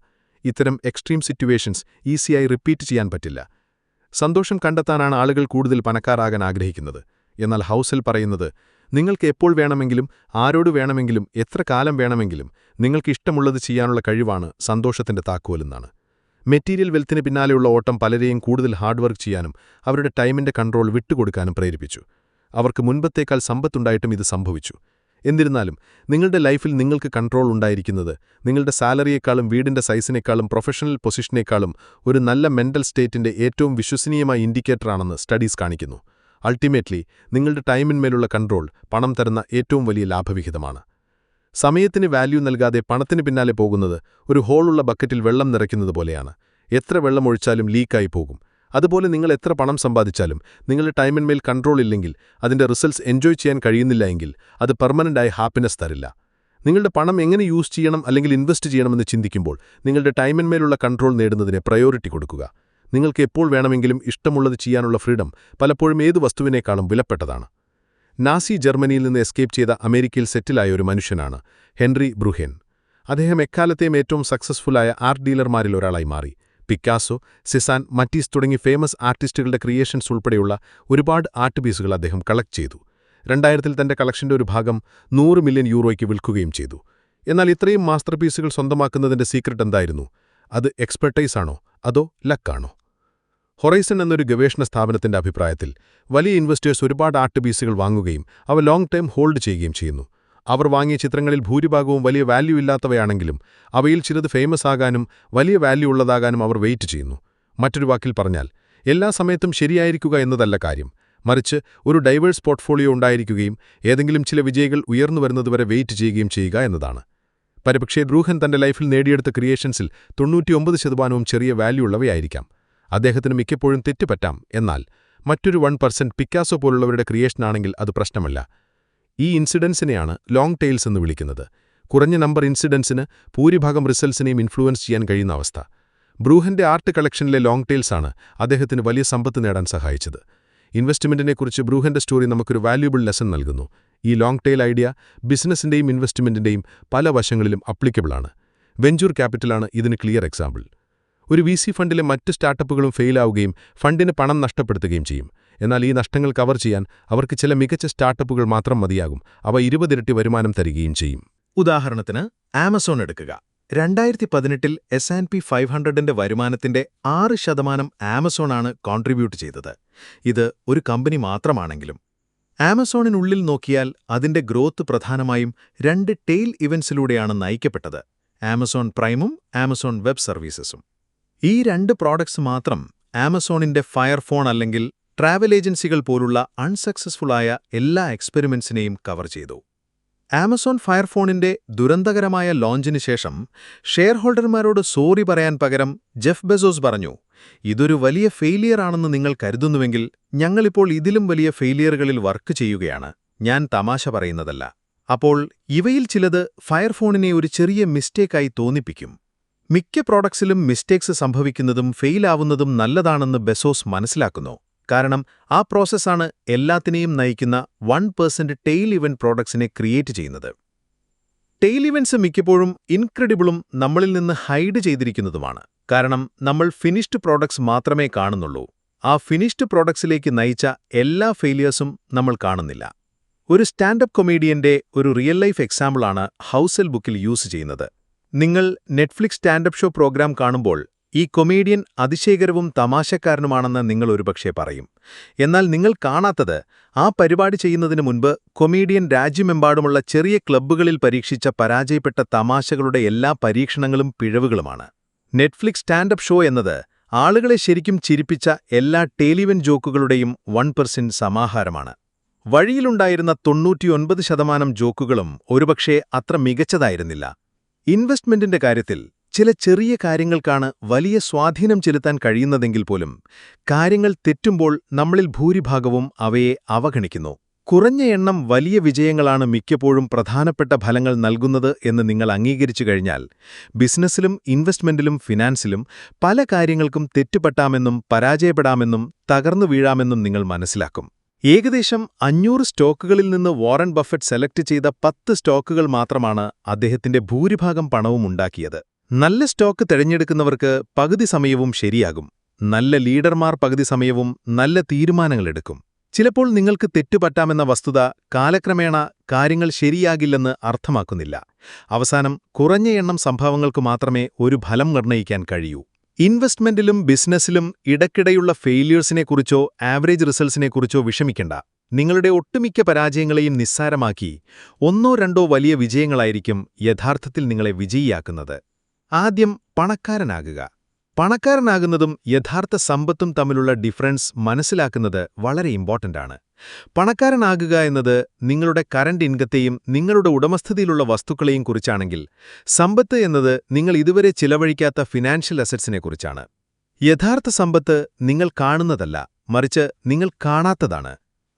ഇത്തരം എക്സ്ട്രീം സിറ്റുവേഷൻസ് ഈസിയായി റിപ്പീറ്റ് ചെയ്യാൻ പറ്റില്ല. സന്തോഷം കണ്ടെത്താനാണ് ആളുകൾ കൂടുതൽ പണക്കാരാകാൻ ആഗ്രഹിക്കുന്നത്. എന്നാൽ ഹൗസൽ പറയുന്നത് നിങ്ങൾക്ക് എപ്പോൾ വേണമെങ്കിലും ആരോട് വേണമെങ്കിലും എത്ര കാലം വേണമെങ്കിലും നിങ്ങൾക്ക് ഇഷ്ടമുള്ളത് ചെയ്യാനുള്ള കഴിവാണ് സന്തോഷത്തിന്റെ താക്കോലെന്നാണ് മെറ്റീരിയൽ വെൽത്തിന് പിന്നാലെയുള്ള ഓട്ടം പലരെയും കൂടുതൽ ഹാർഡ് വർക്ക് ചെയ്യാനും അവരുടെ ടൈമിന്റെ കൺട്രോൾ വിട്ടുകൊടുക്കാനും പ്രേരിപ്പിച്ചു. അവർക്ക് മുൻപത്തേക്കാൾ സമ്പത്തുണ്ടായിട്ടും ഇത് സംഭവിച്ചു. എന്നിരുന്നാലും നിങ്ങളുടെ ലൈഫിൽ നിങ്ങൾക്ക് കൺട്രോൾ ഉണ്ടായിരിക്കുന്നത് നിങ്ങളുടെ സാലറിയേക്കാളും വീടിന്റെ സൈസിനേക്കാളും പ്രൊഫഷണൽ പൊസിഷനേക്കാളും ഒരു നല്ല മെന്റൽ സ്റ്റേറ്റിന്റെ ഏറ്റവും വിശ്വസനീയമായ ഇൻഡിക്കേറ്ററാണെന്ന് സ്റ്റഡീസ് കാണിക്കുന്നു. അൾട്ടിമേറ്റ്ലി നിങ്ങളുടെ ടൈമിന്മേലുള്ള കൺട്രോൾ പണം തരുന്ന ഏറ്റവും വലിയ ലാഭവിഹിതമാണ്. സമയത്തിന് വാല്യൂ നൽകാതെ പണത്തിന് പിന്നാലെ പോകുന്നത് ഒരു ഹോളുള്ള ബക്കറ്റിൽ വെള്ളം നിറയ്ക്കുന്നത് പോലെയാണ്. എത്ര വെള്ളം ഒഴിച്ചാലും ലീക്കായി പോകും. അതുപോലെ നിങ്ങൾ എത്ര പണം സമ്പാദിച്ചാലും നിങ്ങളുടെ ടൈമിന്മേൽ കൺട്രോൾ ഇല്ലെങ്കിൽ അതിന്റെ റിസൾട്ട്സ് എൻജോയ് ചെയ്യാൻ കഴിയുന്നില്ല എങ്കിൽ അത് പെർമനന്റായി ഹാപ്പിനെസ് തരില്ല. നിങ്ങളുടെ പണം എങ്ങനെ യൂസ് ചെയ്യണം അല്ലെങ്കിൽ ഇൻവെസ്റ്റ് ചെയ്യണമെന്ന് ചിന്തിക്കുമ്പോൾ നിങ്ങളുടെ ടൈമിന്മേലുള്ള കൺട്രോൾ നേടുന്നതിന് പ്രയോറിറ്റി കൊടുക്കുക. നിങ്ങൾക്ക് എപ്പോൾ വേണമെങ്കിലും ഇഷ്ടമുള്ളത് ചെയ്യാനുള്ള ഫ്രീഡം പലപ്പോഴും ഏത് വസ്തുവിനേക്കാളും വിലപ്പെട്ടതാണ്. നാസി ജർമ്മനിയിൽ നിന്ന് എസ്കേപ്പ് ചെയ്ത അമേരിക്കയിൽ സെറ്റിലായ ഒരു മനുഷ്യനാണ് ഹെൻറി ബ്രുഹെൻ. അദ്ദേഹം എക്കാലത്തെയും ഏറ്റവും സക്സസ്ഫുള്ളായ ആർട്ട് ഡീലർമാരിൽ ഒരാളായി മാറി. പിക്കാസോ സിസാൻ മറ്റീസ് തുടങ്ങി ഫേമസ് ആർട്ടിസ്റ്റുകളുടെ ക്രിയേഷൻസ് ഉൾപ്പെടെയുള്ള ഒരുപാട് ആർട്ട് പീസുകൾ അദ്ദേഹം കളക്ട് ചെയ്തു. രണ്ടായിരത്തിൽ തന്റെ കളക്ഷന്റെ ഒരു ഭാഗം നൂറ് മില്യൺ യൂറോയ്ക്ക് വിൽക്കുകയും ചെയ്തു. എന്നാൽ ഇത്രയും മാസ്റ്റർ പീസുകൾ സ്വന്തമാക്കുന്നതിന്റെ സീക്രട്ട് എന്തായിരുന്നു? അത് എക്സ്പെർട്ടൈസാണോ അതോ ലക്കാണോ ഹൊറൈസൺ എന്നൊരു ഗവേഷണ സ്ഥാപനത്തിന്റെ അഭിപ്രായത്തിൽ വലിയ ഇൻവെസ്റ്റേഴ്സ് ഒരുപാട് ആർട്ട് പീസുകൾ വാങ്ങുകയും അവ ലോങ് ടൈം ഹോൾഡ് ചെയ്യുകയും ചെയ്യുന്നു. അവർ വാങ്ങിയ ചിത്രങ്ങളിൽ ഭൂരിഭാഗവും വലിയ വാല്യൂ ഇല്ലാത്തവയാണെങ്കിലും അവയിൽ ചിലത് ഫേമസ് ആകാനും വലിയ വാല്യൂ ഉള്ളതാകാനും അവർ വെയിറ്റ് ചെയ്യുന്നു. മറ്റൊരു വാക്കിൽ പറഞ്ഞാൽ എല്ലാ സമയത്തും ശരിയായിരിക്കുക എന്നതല്ല കാര്യം. മറിച്ച് ഒരു ഡൈവേഴ്സ് പോർട്ട്ഫോളിയോ ഉണ്ടായിരിക്കുകയും ഏതെങ്കിലും ചില വിജയികൾ ഉയർന്നു വരുന്നതുവരെ വെയിറ്റ് ചെയ്യുകയും ചെയ്യുക എന്നതാണ്. പരപക്ഷേ ബ്രൂഹൻ തന്റെ ലൈഫിൽ നേടിയെടുത്ത ക്രിയേഷൻസിൽ തൊണ്ണൂറ്റിയൊമ്പത് ശതമാനവും ചെറിയ വാല്യൂ ഉള്ളവയായിരിക്കാം. അദ്ദേഹത്തിന് മിക്കപ്പോഴും തെറ്റുപറ്റാം എന്നാൽ മറ്റൊരു വൺ പെർസെന്റ് പിക്കാസോ പോലുള്ളവരുടെ ക്രിയേഷനാണെങ്കിൽ അത് പ്രശ്നമല്ല. ഈ ഇൻസിഡൻസിനെയാണ് ലോങ് ടെയിൽസ് എന്ന് വിളിക്കുന്നത്. കുറഞ്ഞ നമ്പർ ഇൻസിഡൻസിന് ഭൂരിഭാഗം റിസൾട്ട്സിനെയും ഇൻഫ്ലുവൻസ് ചെയ്യാൻ കഴിയുന്ന അവസ്ഥ. ബ്രൂഹന്റെ ആർട്ട് കളക്ഷനിലെ ലോങ് ആണ് അദ്ദേഹത്തിന് വലിയ സമ്പത്ത് നേടാൻ സഹായിച്ചത്. ഇൻവെസ്റ്റ്മെന്റിനെക്കുറിച്ച് ബ്രൂഹന്റെ സ്റ്റോറി നമുക്കൊരു വാല്യൂബിൾ ലെസൺ നൽകുന്നു. ഈ ലോങ് ടെയിൽ ഐഡിയ ബിസിനസിന്റെയും ഇൻവെസ്റ്റ്മെന്റിന്റെയും പല വശങ്ങളിലും അപ്ലിക്കബിളാണ് വെഞ്ചൂർ ക്യാപിറ്റലാണ് ഇതിന് ക്ലിയർ എക്സാമ്പിൾ ഒരു വി ഫണ്ടിലെ മറ്റ് സ്റ്റാർട്ടപ്പുകളും ഫെയിലാവുകയും ഫണ്ടിന് പണം നഷ്ടപ്പെടുത്തുകയും ചെയ്യും. എന്നാൽ ഈ നഷ്ടങ്ങൾ കവർ ചെയ്യാൻ അവർക്ക് ചില മികച്ച സ്റ്റാർട്ടപ്പുകൾ മാത്രം മതിയാകും. അവ ഇരുപതിരട്ടി വരുമാനം തരികയും ചെയ്യും. ഉദാഹരണത്തിന് ആമസോൺ എടുക്കുക. രണ്ടായിരത്തി പതിനെട്ടിൽ എസ് ആൻഡ് പി ഫൈവ് ഹൺഡ്രഡിന്റെ വരുമാനത്തിന്റെ ആറ് ശതമാനം ആമസോണാണ് കോൺട്രിബ്യൂട്ട് ചെയ്തത്. ഇത് ഒരു കമ്പനി മാത്രമാണെങ്കിലും. ആമസോണിനുള്ളിൽ നോക്കിയാൽ അതിന്റെ ഗ്രോത്ത് പ്രധാനമായും രണ്ട് ടെയിൽ ഇവന്റ്സിലൂടെയാണ് നയിക്കപ്പെട്ടത്. ആമസോൺ പ്രൈമും ആമസോൺ വെബ് സർവീസസും. ഈ രണ്ട് പ്രോഡക്ട്സ് മാത്രം ആമസോണിന്റെ ഫയർഫോൺ അല്ലെങ്കിൽ ട്രാവൽ ഏജൻസികൾ പോലുള്ള അൺസക്സസ്ഫുള്ളായ എല്ലാ എക്സ്പെരിമെൻസിനെയും കവർ ചെയ്തു. ആമസോൺ ഫയർഫോണിന്റെ ദുരന്തകരമായ ലോഞ്ചിന് ശേഷം ഷെയർ ഹോൾഡർമാരോട് സോറി പറയാൻ പകരം ജെഫ് ബെസോസ് പറഞ്ഞു ഇതൊരു വലിയ ഫെയിലിയർ ആണെന്ന് നിങ്ങൾ കരുതുന്നുവെങ്കിൽ ഞങ്ങളിപ്പോൾ ഇതിലും വലിയ ഫെയിലിയറുകളിൽ വർക്ക് ചെയ്യുകയാണ്. ഞാൻ തമാശ പറയുന്നതല്ല. അപ്പോൾ ഇവയിൽ ചിലത് ഫയർഫോണിനെ ഒരു ചെറിയ മിസ്റ്റേക്കായി തോന്നിപ്പിക്കും. മിക്ക പ്രോഡക്ട്സിലും മിസ്റ്റേക്സ് സംഭവിക്കുന്നതും ഫെയിലാവുന്നതും നല്ലതാണെന്ന് ബെസോസ് മനസ്സിലാക്കുന്നു. കാരണം ആ പ്രോസസ്സാണ് എല്ലാത്തിനെയും നയിക്കുന്ന വൺ പേഴ്സന്റ് ടെയിൽ ഇവന്റ് പ്രോഡക്ട്സിനെ ക്രിയേറ്റ് ചെയ്യുന്നത്. ടെയിൽ ഇവന്റ്സ് മിക്കപ്പോഴും ഇൻക്രെഡിബിളും നമ്മളിൽ നിന്ന് ഹൈഡ് ചെയ്തിരിക്കുന്നതുമാണ്. കാരണം നമ്മൾ ഫിനിഷ്ഡ് പ്രോഡക്ട്സ് മാത്രമേ കാണുന്നുള്ളൂ. ആ ഫിനിഷ്ഡ് പ്രോഡക്ട്സിലേക്ക് നയിച്ച എല്ലാ ഫെയിലിയേഴ്സും നമ്മൾ കാണുന്നില്ല. ഒരു സ്റ്റാൻഡപ്പ് കൊമേഡിയന്റെ ഒരു റിയൽ ലൈഫ് എക്സാമ്പിളാണ് ഹൗസൽ ബുക്കിൽ യൂസ് ചെയ്യുന്നത്. നിങ്ങൾ നെറ്റ്ഫ്ലിക്സ് സ്റ്റാൻഡപ്പ് ഷോ പ്രോഗ്രാം കാണുമ്പോൾ ഈ കൊമേഡിയൻ അതിശയകരവും തമാശക്കാരനുമാണെന്ന് നിങ്ങൾ ഒരുപക്ഷെ പറയും. എന്നാൽ നിങ്ങൾ കാണാത്തത് ആ പരിപാടി ചെയ്യുന്നതിന് മുൻപ് കൊമേഡിയൻ രാജ്യമെമ്പാടുമുള്ള ചെറിയ ക്ലബ്ബുകളിൽ പരീക്ഷിച്ച പരാജയപ്പെട്ട തമാശകളുടെ എല്ലാ പരീക്ഷണങ്ങളും പിഴവുകളുമാണ്. നെറ്റ്ഫ്ലിക്സ് സ്റ്റാൻഡപ്പ് ഷോ എന്നത് ആളുകളെ ശരിക്കും ചിരിപ്പിച്ച എല്ലാ ടേലിവൻ ജോക്കുകളുടെയും വൺ പെർസെന്റ് സമാഹാരമാണ്. വഴിയിലുണ്ടായിരുന്ന തൊണ്ണൂറ്റിയൊൻപത് ശതമാനം ജോക്കുകളും ഒരുപക്ഷേ അത്ര മികച്ചതായിരുന്നില്ല. ഇൻവെസ്റ്റ്മെന്റിന്റെ കാര്യത്തിൽ ചില ചെറിയ കാര്യങ്ങൾക്കാണ് വലിയ സ്വാധീനം ചെലുത്താൻ കഴിയുന്നതെങ്കിൽ പോലും കാര്യങ്ങൾ തെറ്റുമ്പോൾ നമ്മളിൽ ഭൂരിഭാഗവും അവയെ അവഗണിക്കുന്നു. കുറഞ്ഞ എണ്ണം വലിയ വിജയങ്ങളാണ് മിക്കപ്പോഴും പ്രധാനപ്പെട്ട ഫലങ്ങൾ നൽകുന്നത് എന്ന് നിങ്ങൾ അംഗീകരിച്ചു കഴിഞ്ഞാൽ ബിസിനസ്സിലും ഇൻവെസ്റ്റ്മെന്റിലും ഫിനാൻസിലും പല കാര്യങ്ങൾക്കും തെറ്റുപെട്ടാമെന്നും പരാജയപ്പെടാമെന്നും തകർന്നു വീഴാമെന്നും നിങ്ങൾ മനസ്സിലാക്കും. ഏകദേശം അഞ്ഞൂറ് സ്റ്റോക്കുകളിൽ നിന്ന് വാറൻ ബഫറ്റ് സെലക്ട് ചെയ്ത പത്ത് സ്റ്റോക്കുകൾ മാത്രമാണ് അദ്ദേഹത്തിന്റെ ഭൂരിഭാഗം പണവും ഉണ്ടാക്കിയത്. നല്ല സ്റ്റോക്ക് തിരഞ്ഞെടുക്കുന്നവർക്ക് പകുതി സമയവും ശരിയാകും. നല്ല ലീഡർമാർ പകുതി സമയവും നല്ല തീരുമാനങ്ങളെടുക്കും ചിലപ്പോൾ നിങ്ങൾക്ക് തെറ്റുപറ്റാമെന്ന വസ്തുത കാലക്രമേണ കാര്യങ്ങൾ ശരിയാകില്ലെന്ന് അർത്ഥമാക്കുന്നില്ല. അവസാനം കുറഞ്ഞ എണ്ണം സംഭവങ്ങൾക്ക് മാത്രമേ ഒരു ഫലം നിർണയിക്കാൻ കഴിയൂ. ഇൻവെസ്റ്റ്മെന്റിലും ബിസിനസ്സിലും ഇടയ്ക്കിടെയുള്ള ഫെയിലിയേഴ്സിനെക്കുറിച്ചോ ആവറേജ് റിസൾട്ട്സിനെക്കുറിച്ചോ വിഷമിക്കണ്ട. നിങ്ങളുടെ ഒട്ടുമിക്ക പരാജയങ്ങളെയും നിസ്സാരമാക്കി ഒന്നോ രണ്ടോ വലിയ വിജയങ്ങളായിരിക്കും യഥാർത്ഥത്തിൽ നിങ്ങളെ വിജയിയാക്കുന്നത്. ആദ്യം പണക്കാരനാകുക. പണക്കാരനാകുന്നതും യഥാർത്ഥ സമ്പത്തും തമ്മിലുള്ള ഡിഫറൻസ് മനസ്സിലാക്കുന്നത് വളരെ ഇമ്പോർട്ടന്റ് ആണ്. പണക്കാരനാകുക എന്നത് നിങ്ങളുടെ കറന്റ് ഇൻകത്തെയും നിങ്ങളുടെ ഉടമസ്ഥതയിലുള്ള വസ്തുക്കളെയും കുറിച്ചാണെങ്കിൽ സമ്പത്ത് എന്നത് നിങ്ങൾ ഇതുവരെ ചിലവഴിക്കാത്ത ഫിനാൻഷ്യൽ അസറ്റ്സിനെക്കുറിച്ചാണ് യഥാർത്ഥ സമ്പത്ത് നിങ്ങൾ കാണുന്നതല്ല മറിച്ച് നിങ്ങൾ കാണാത്തതാണ്.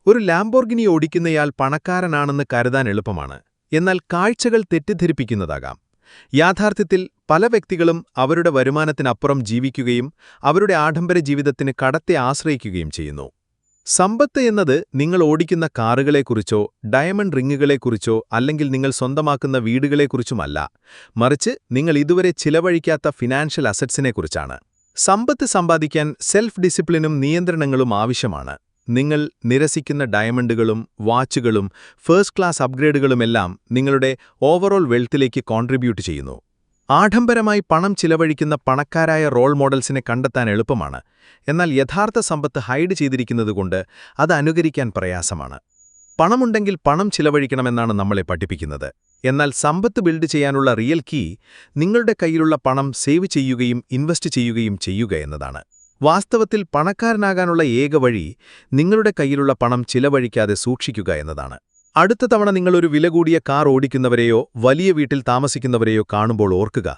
ഒരു ലാംബോർഗിനി ഓടിക്കുന്നയാൾ പണക്കാരനാണെന്ന് കരുതാൻ എളുപ്പമാണ്. എന്നാൽ കാഴ്ചകൾ തെറ്റിദ്ധരിപ്പിക്കുന്നതാകാം. യാഥാർത്ഥ്യത്തിൽ പല വ്യക്തികളും അവരുടെ വരുമാനത്തിനപ്പുറം ജീവിക്കുകയും അവരുടെ ആഡംബര ജീവിതത്തിന് കടത്തെ ആശ്രയിക്കുകയും ചെയ്യുന്നു. സമ്പത്ത് എന്നത് നിങ്ങൾ ഓടിക്കുന്ന കാറുകളെക്കുറിച്ചോ ഡയമണ്ട് റിങ്ങുകളെക്കുറിച്ചോ അല്ലെങ്കിൽ നിങ്ങൾ സ്വന്തമാക്കുന്ന വീടുകളെക്കുറിച്ചുമല്ല. മറിച്ച് നിങ്ങൾ ഇതുവരെ ചിലവഴിക്കാത്ത ഫിനാൻഷ്യൽ അസറ്റ്സിനെക്കുറിച്ചാണ്. സമ്പത്ത് സമ്പാദിക്കാൻ സെൽഫ് ഡിസിപ്ലിനും നിയന്ത്രണങ്ങളും ആവശ്യമാണ്. നിങ്ങൾ നിരസിക്കുന്ന ഡയമണ്ടുകളും വാച്ചുകളും ഫസ്റ്റ് ക്ലാസ് അപ്ഗ്രേഡുകളുമെല്ലാം നിങ്ങളുടെ ഓവറോൾ വെൽത്തിലേക്ക് കോൺട്രിബ്യൂട്ട് ചെയ്യുന്നു. ആഡംബരമായി പണം ചിലവഴിക്കുന്ന പണക്കാരായ റോൾ മോഡൽസിനെ കണ്ടെത്താൻ എളുപ്പമാണ്. എന്നാൽ യഥാർത്ഥ സമ്പത്ത് ഹൈഡ് ചെയ്തിരിക്കുന്നതുകൊണ്ട് അത് അനുകരിക്കാൻ പ്രയാസമാണ്. പണമുണ്ടെങ്കിൽ പണം ചിലവഴിക്കണമെന്നാണ് നമ്മളെ പഠിപ്പിക്കുന്നത്. എന്നാൽ സമ്പത്ത് ബിൽഡ് ചെയ്യാനുള്ള റിയൽ കീ നിങ്ങളുടെ കയ്യിലുള്ള പണം സേവ് ചെയ്യുകയും ഇൻവെസ്റ്റ് ചെയ്യുകയും ചെയ്യുക എന്നതാണ്. വാസ്തവത്തിൽ പണക്കാരനാകാനുള്ള ഏക വഴി നിങ്ങളുടെ കയ്യിലുള്ള പണം ചിലവഴിക്കാതെ സൂക്ഷിക്കുക എന്നതാണ്. അടുത്ത തവണ നിങ്ങളൊരു വില കൂടിയ കാർ ഓടിക്കുന്നവരെയോ വലിയ വീട്ടിൽ താമസിക്കുന്നവരെയോ കാണുമ്പോൾ ഓർക്കുക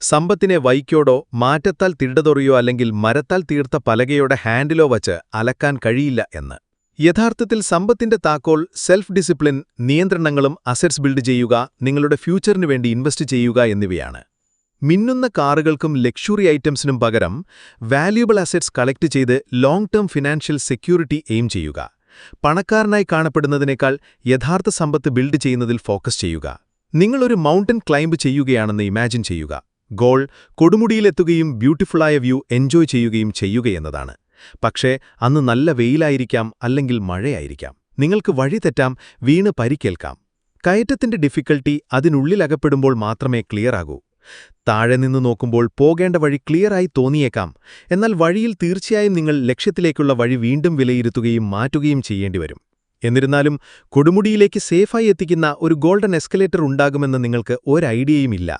സമ്പത്തിനെ വൈക്കോടോ മാറ്റത്താൽ തിണ്ടതൊറിയോ അല്ലെങ്കിൽ മരത്താൽ തീർത്ത പലകയോടെ ഹാൻഡിലോ വച്ച് അലക്കാൻ കഴിയില്ല എന്ന്. യഥാർത്ഥത്തിൽ സമ്പത്തിന്റെ താക്കോൽ സെൽഫ് ഡിസിപ്ലിൻ നിയന്ത്രണങ്ങളും അസറ്റ്സ് ബിൽഡ് ചെയ്യുക നിങ്ങളുടെ ഫ്യൂച്ചറിനു വേണ്ടി ഇൻവെസ്റ്റ് ചെയ്യുക എന്നിവയാണ്. മിന്നുന്ന കാറുകൾക്കും ലക്ഷറി ഐറ്റംസിനും പകരം വാല്യുബിൾ അസറ്റ്സ് കളക്ട് ചെയ്ത് long term financial security aim ചെയ്യുക. പണക്കാരനായി കാണപ്പെടുന്നതിനേക്കാൾ യഥാർത്ഥ സമ്പത്ത് ബിൽഡ് ചെയ്യുന്നതിൽ ഫോക്കസ് ചെയ്യുക. നിങ്ങളൊരു മൗണ്ടൻ ക്ലൈംബ് ചെയ്യുകയാണെന്ന് ഇമാജിൻ ചെയ്യുക. ഗോൾ കൊടുമുടിയിലെത്തുകയും ബ്യൂട്ടിഫുള്ളായ വ്യൂ എൻജോയ് ചെയ്യുകയും ചെയ്യുകയെന്നതാണ് പക്ഷേ അന്ന് നല്ല വെയിലായിരിക്കാം അല്ലെങ്കിൽ മഴയായിരിക്കാം. നിങ്ങൾക്ക് വഴി തെറ്റാം വീണ് പരിക്കേൽക്കാം. കയറ്റത്തിന്റെ ഡിഫിക്കൽട്ടി അതിനുള്ളിലകപ്പെടുമ്പോൾ മാത്രമേ ക്ലിയറാകൂ താഴെ നിന്ന് നോക്കുമ്പോൾ പോകേണ്ട വഴി ക്ലിയറായി തോന്നിയേക്കാം. എന്നാൽ വഴിയിൽ തീർച്ചയായും നിങ്ങൾ ലക്ഷ്യത്തിലേക്കുള്ള വഴി വീണ്ടും വിലയിരുത്തുകയും മാറ്റുകയും ചെയ്യേണ്ടിവരും. എന്നിരുന്നാലും കൊടുമുടിയിലേക്ക് സേഫായി എത്തിക്കുന്ന ഒരു ഗോൾഡൻ എസ്കലേറ്റർ ഉണ്ടാകുമെന്ന് നിങ്ങൾക്ക് ഒരൈഡിയയുമില്ല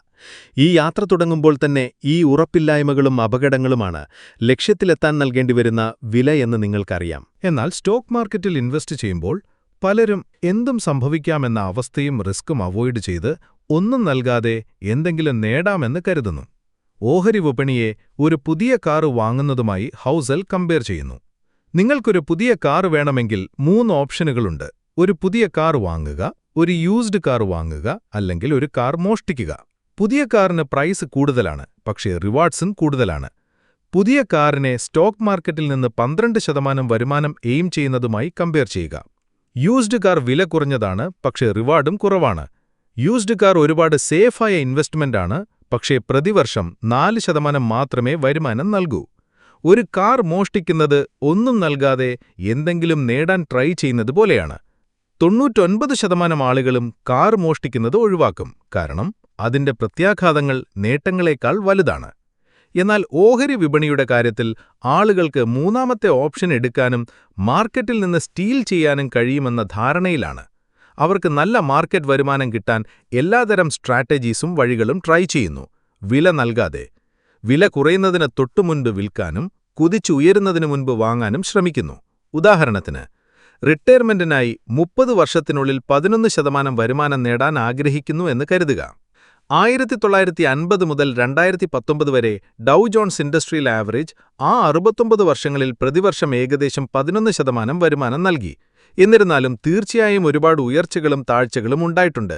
ഈ യാത്ര തുടങ്ങുമ്പോൾ തന്നെ ഈ ഉറപ്പില്ലായ്മകളും അപകടങ്ങളുമാണ് ലക്ഷ്യത്തിലെത്താൻ നൽകേണ്ടിവരുന്ന വില എന്ന് നിങ്ങൾക്കറിയാം. എന്നാൽ സ്റ്റോക്ക് മാർക്കറ്റിൽ ഇൻവെസ്റ്റ് ചെയ്യുമ്പോൾ പലരും എന്തും സംഭവിക്കാമെന്ന അവസ്ഥയും റിസ്ക്കും അവോയ്ഡ് ചെയ്ത് ഒന്നും നൽകാതെ എന്തെങ്കിലും നേടാമെന്ന് കരുതുന്നു. ഓഹരി വിപണിയെ ഒരു പുതിയ കാറ് വാങ്ങുന്നതുമായി ഹൗസൽ കമ്പയർ ചെയ്യുന്നു. നിങ്ങൾക്കൊരു പുതിയ കാർ വേണമെങ്കിൽ മൂന്ന് ഓപ്ഷനുകളുണ്ട്. ഒരു പുതിയ കാർ വാങ്ങുക ഒരു യൂസ്ഡ് കാർ വാങ്ങുക അല്ലെങ്കിൽ ഒരു കാർ മോഷ്ടിക്കുക. പുതിയ കാറിന് പ്രൈസ് കൂടുതലാണ് പക്ഷേ റിവാർഡ്സും കൂടുതലാണ്. പുതിയ കാറിനെ സ്റ്റോക്ക് മാർക്കറ്റിൽ നിന്ന് പന്ത്രണ്ട് ശതമാനം വരുമാനം എയിം ചെയ്യുന്നതുമായി കമ്പയർ ചെയ്യുക. യൂസ്ഡ് കാർ വില കുറഞ്ഞതാണ് പക്ഷേ റിവാർഡും കുറവാണ്. യൂസ്ഡ് കാർ ഒരുപാട് സേഫായ ഇൻവെസ്റ്റ്മെന്റാണ് പക്ഷേ പ്രതിവർഷം നാല് ശതമാനം മാത്രമേ വരുമാനം നൽകൂ. ഒരു കാർ മോഷ്ടിക്കുന്നത് ഒന്നും നൽകാതെ എന്തെങ്കിലും നേടാൻ ട്രൈ ചെയ്യുന്നത് പോലെയാണ്. തൊണ്ണൂറ്റൊൻപത് ശതമാനം ആളുകളും കാർ മോഷ്ടിക്കുന്നത് ഒഴിവാക്കും കാരണം അതിന്റെ പ്രത്യാഘാതങ്ങൾ നേട്ടങ്ങളെക്കാൾ വലുതാണ്. എന്നാൽ ഓഹരി വിപണിയുടെ കാര്യത്തിൽ ആളുകൾക്ക് മൂന്നാമത്തെ ഓപ്ഷൻ എടുക്കാനും മാർക്കറ്റിൽ നിന്ന് സ്റ്റീൽ ചെയ്യാനും കഴിയുമെന്ന ധാരണയിലാണ്. അവർക്ക് നല്ല മാർക്കറ്റ് വരുമാനം കിട്ടാൻ എല്ലാതരം സ്ട്രാറ്റജീസും വഴികളും ട്രൈ ചെയ്യുന്നു. വില നൽകാതെ. വില കുറയുന്നതിന് തൊട്ടുമുൻപ് വിൽക്കാനും കുതിച്ചുയരുന്നതിനു മുൻപ് വാങ്ങാനും ശ്രമിക്കുന്നു. ഉദാഹരണത്തിന് റിട്ടയർമെന്റിനായി മുപ്പത് വർഷത്തിനുള്ളിൽ പതിനൊന്ന് ശതമാനം വരുമാനം നേടാൻ ആഗ്രഹിക്കുന്നു എന്ന് കരുതുക. ആയിരത്തി തൊള്ളായിരത്തി അൻപത് മുതൽ രണ്ടായിരത്തി പത്തൊമ്പത് വരെ ഡൗ ജോൺസ് ഇൻഡസ്ട്രിയൽ ആവറേജ് ആ അറുപത്തൊമ്പത് വർഷങ്ങളിൽ പ്രതിവർഷം ഏകദേശം പതിനൊന്ന് ശതമാനം വരുമാനം നൽകി. എന്നിരുന്നാലും തീർച്ചയായും ഒരുപാട് ഉയർച്ചകളും താഴ്ചകളും ഉണ്ടായിട്ടുണ്ട്.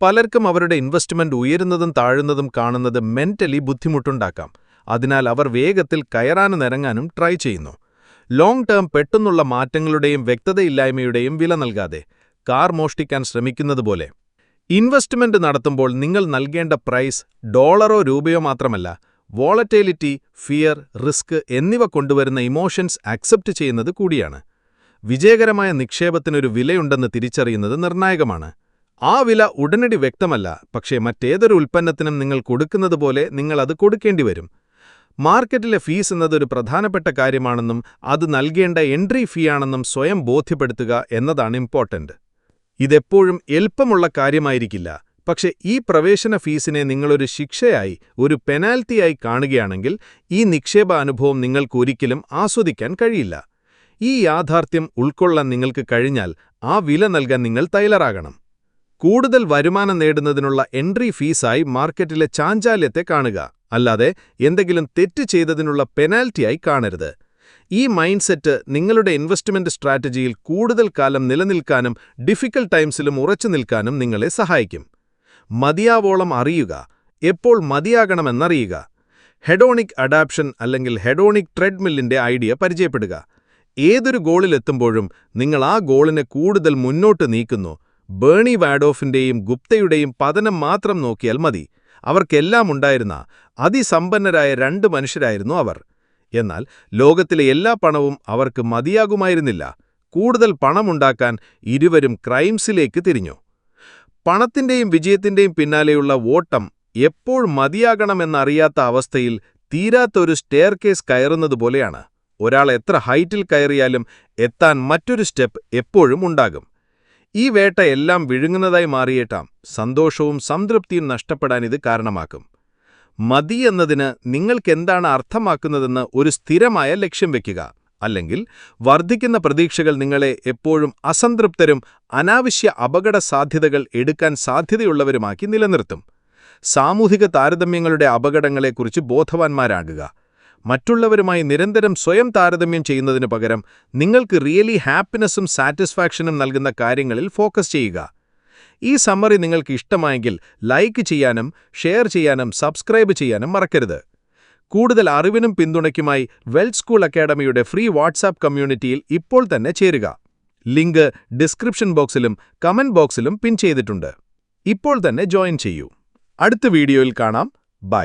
പലർക്കും അവരുടെ ഇൻവെസ്റ്റ്മെന്റ് ഉയരുന്നതും താഴുന്നതും കാണുന്നത് മെന്റലി ബുദ്ധിമുട്ടുണ്ടാക്കാം. അതിനാൽ അവർ വേഗത്തിൽ കയറാനും ഇറങ്ങാനും ട്രൈ ചെയ്യുന്നു. ലോങ് ടേം പെട്ടെന്നുള്ള മാറ്റങ്ങളുടെയും വ്യക്തതയില്ലായ്മയുടെയും വില നൽകാതെ കാർ മോഷ്ടിക്കാൻ ശ്രമിക്കുന്നതുപോലെ ഇൻവെസ്റ്റ്മെന്റ് നടത്തുമ്പോൾ നിങ്ങൾ നൽകേണ്ട പ്രൈസ് ഡോളറോ രൂപയോ മാത്രമല്ല വോളറ്റേലിറ്റി ഫിയർ റിസ്ക് എന്നിവ കൊണ്ടുവരുന്ന ഇമോഷൻസ് അക്സെപ്റ്റ് ചെയ്യുന്നത് കൂടിയാണ്. വിജയകരമായ നിക്ഷേപത്തിനൊരു വിലയുണ്ടെന്ന് തിരിച്ചറിയുന്നത് നിർണായകമാണ്. ആ വില ഉടനടി വ്യക്തമല്ല പക്ഷേ മറ്റേതൊരു ഉൽപ്പന്നത്തിനും നിങ്ങൾ കൊടുക്കുന്നതുപോലെ നിങ്ങൾ അത് കൊടുക്കേണ്ടി വരും. മാർക്കറ്റിലെ ഫീസ് എന്നതൊരു പ്രധാനപ്പെട്ട കാര്യമാണെന്നും അത് നൽകേണ്ട എൻട്രി ഫീ ആണെന്നും സ്വയം ബോധ്യപ്പെടുത്തുക എന്നതാണ് ഇമ്പോർട്ടന്റ്. ഇതെപ്പോഴും എളുപ്പമുള്ള കാര്യമായിരിക്കില്ല പക്ഷേ ഈ പ്രവേശന ഫീസിനെ നിങ്ങളൊരു ശിക്ഷയായി ഒരു പെനാൽറ്റിയായി കാണുകയാണെങ്കിൽ ഈ നിക്ഷേപ അനുഭവം നിങ്ങൾക്കൊരിക്കലും ആസ്വദിക്കാൻ കഴിയില്ല. ഈ യാഥാർത്ഥ്യം ഉൾക്കൊള്ളാൻ നിങ്ങൾക്ക് കഴിഞ്ഞാൽ ആ വില നൽകാൻ നിങ്ങൾ തയ്യാറാകണം. കൂടുതൽ വരുമാനം നേടുന്നതിനുള്ള എൻട്രി ഫീസായി മാർക്കറ്റിലെ ചാഞ്ചാല്യത്തെ കാണുക. അല്ലാതെ എന്തെങ്കിലും തെറ്റ് ചെയ്തതിനുള്ള പെനാൽറ്റിയായി കാണരുത്. ഈ മൈൻഡ്സെറ്റ് നിങ്ങളുടെ ഇൻവെസ്റ്റ്മെന്റ് സ്ട്രാറ്റജിയിൽ കൂടുതൽ കാലം നിലനിൽക്കാനും ഡിഫിക്കൽ ടൈംസിലും ഉറച്ചു നിൽക്കാനും നിങ്ങളെ സഹായിക്കും. മതിയാവോളം അറിയുക. എപ്പോൾ മതിയാകണമെന്നറിയുക. ഹെഡോണിക് അഡാപ്ഷൻ അല്ലെങ്കിൽ ഹെഡോണിക് ട്രെഡ്മില്ലിന്റെ ഐഡിയ പരിചയപ്പെടുക. ഏതൊരു ഗോളിലെത്തുമ്പോഴും നിങ്ങൾ ആ ഗോളിനെ കൂടുതൽ മുന്നോട്ട് നീക്കുന്നു. ബേണി വാഡോഫിന്റെയും ഗുപ്തയുടെയും പതനം മാത്രം നോക്കിയാൽ മതി. അവർക്കെല്ലാം ഉണ്ടായിരുന്ന അതിസമ്പന്നരായ രണ്ട് മനുഷ്യരായിരുന്നു അവർ. എന്നാൽ ലോകത്തിലെ എല്ലാ പണവും അവർക്ക് മതിയാകുമായിരുന്നില്ല. കൂടുതൽ പണമുണ്ടാക്കാൻ ഇരുവരും ക്രൈംസിലേക്ക് തിരിഞ്ഞു. പണത്തിന്റെയും വിജയത്തിന്റെയും പിന്നാലെയുള്ള ഓട്ടം എപ്പോൾ മതിയാകണമെന്നറിയാത്ത അവസ്ഥയിൽ തീരാത്തൊരു സ്റ്റെയർ കേസ് കയറുന്നതുപോലെയാണ് ഒരാൾ എത്ര ഹൈറ്റിൽ കയറിയാലും എത്താൻ മറ്റൊരു സ്റ്റെപ്പ് എപ്പോഴും ഉണ്ടാകും. ഈ വേട്ട എല്ലാം വിഴുങ്ങുന്നതായി മാറിയേട്ടാം സന്തോഷവും സംതൃപ്തിയും നഷ്ടപ്പെടാൻ ഇത് കാരണമാക്കും. മതി എന്നതിന് നിങ്ങൾക്കെന്താണ് അർത്ഥമാക്കുന്നതെന്ന് ഒരു സ്ഥിരമായ ലക്ഷ്യം വയ്ക്കുക അല്ലെങ്കിൽ വർദ്ധിക്കുന്ന പ്രതീക്ഷകൾ നിങ്ങളെ എപ്പോഴും അസംതൃപ്തരും അനാവശ്യ അപകട സാധ്യതകൾ എടുക്കാൻ സാധ്യതയുള്ളവരുമാക്കി നിലനിർത്തും. സാമൂഹിക താരതമ്യങ്ങളുടെ അപകടങ്ങളെക്കുറിച്ച് ബോധവാന്മാരാകുക. മറ്റുള്ളവരുമായി നിരന്തരം സ്വയം താരതമ്യം ചെയ്യുന്നതിന് പകരം നിങ്ങൾക്ക് റിയലി ഹാപ്പിനെസ്സും സാറ്റിസ്ഫാക്ഷനും നൽകുന്ന കാര്യങ്ങളിൽ ഫോക്കസ് ചെയ്യുക. ഈ സമ്മറി നിങ്ങൾക്ക് ഇഷ്ടമായെങ്കിൽ ലൈക്ക് ചെയ്യാനും ഷെയർ ചെയ്യാനും സബ്സ്ക്രൈബ് ചെയ്യാനും മറക്കരുത്. കൂടുതൽ അറിവിനും പിന്തുണയ്ക്കുമായി വെൽ സ്കൂൾ അക്കാഡമിയുടെ ഫ്രീ വാട്സാപ്പ് കമ്മ്യൂണിറ്റിയിൽ ഇപ്പോൾ തന്നെ ചേരുക. ലിങ്ക് ഡിസ്ക്രിപ്ഷൻ ബോക്സിലും കമന്റ് ബോക്സിലും പിൻ ചെയ്തിട്ടുണ്ട്. ഇപ്പോൾ തന്നെ ജോയിൻ ചെയ്യൂ. അടുത്ത വീഡിയോയിൽ കാണാം.